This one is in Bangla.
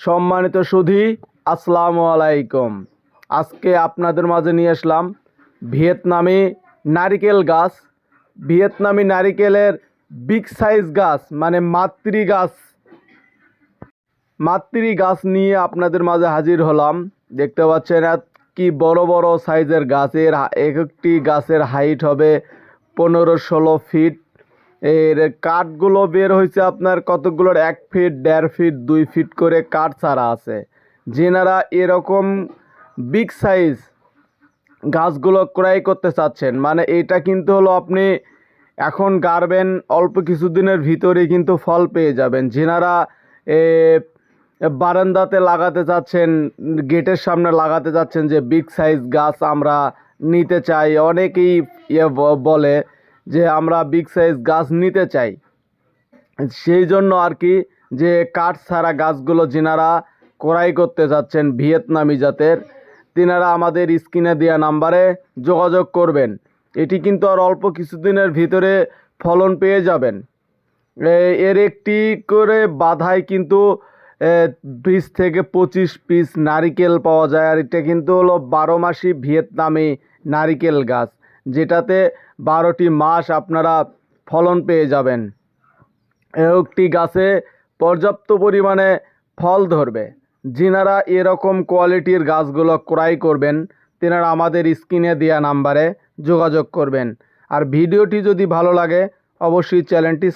সম্মানিত সুধি, আসসালামু আলাইকুম। আজকে আপনাদের মাঝে নিয়ে আসলাম ভিয়েতনামি নারিকেল গাছ। ভিয়েতনামি নারিকেলের বিগ সাইজ গাছ মানে মাতৃ গাছ। মাতৃ গাছ নিয়ে আপনাদের মাঝে হাজির হলাম। দেখতে পাচ্ছেন কি বড় বড় সাইজের গাছের এক একটি গাছের হাইট হবে পনেরো ষোলো ফিট। এর কাঠগুলো বের হয়েছে আপনার কতগুলোর? এক ফিট, দেড় ফিট, দুই ফিট করে কাঠ ছাড়া আছে। যেনারা এরকম বিগ সাইজ গাছগুলো ক্রয় করতে চাচ্ছেন মানে এটা কিন্তু হলো আপনি এখন গাড়বেন, অল্প কিছুদিনের ভিতরে কিন্তু ফল পেয়ে যাবেন। যেনারা বারান্দাতে লাগাতে চাচ্ছেন, গেটের সামনে লাগাতে চাচ্ছেন যে বিগ সাইজ গাছ আমরা নিতে চাই, অনেকেই ইয়ে বলে যে আমরা বিগ সাইজ গাছ নিতে চাই। সেই জন্য আর কি যে কাঠ ছাড়া গাছগুলো যিনারা ক্রয় করতে যাচ্ছেন ভিয়েতনামি জাতের, তিনারা আমাদের স্ক্রিনে দেওয়া নাম্বারে যোগাযোগ করবেন। এটি কিন্তু আর অল্প কিছুদিনের ভিতরে ফলন পেয়ে যাবেন। এর একটি করে বাধায় কিন্তু বিশ থেকে পঁচিশ পিস নারিকেল পাওয়া যায়। আর এটা কিন্তু হলো বারো মাসি ভিয়েতনামি নারিকেল গাছ। যেটাতে বারোটি মাস আপনারা ফলন পেয়ে যাবেন। একটি গাছে পর্যাপ্ত পরিমাণে ফল ধরবে। যিনারা এরকম কোয়ালিটির গাছগুলো ক্রয় করবেন, তেনারা আমাদের স্ক্রিনে দেওয়া নাম্বারে যোগাযোগ করবেন। আর ভিডিওটি যদি ভালো লাগে, অবশ্যই চ্যানেলটি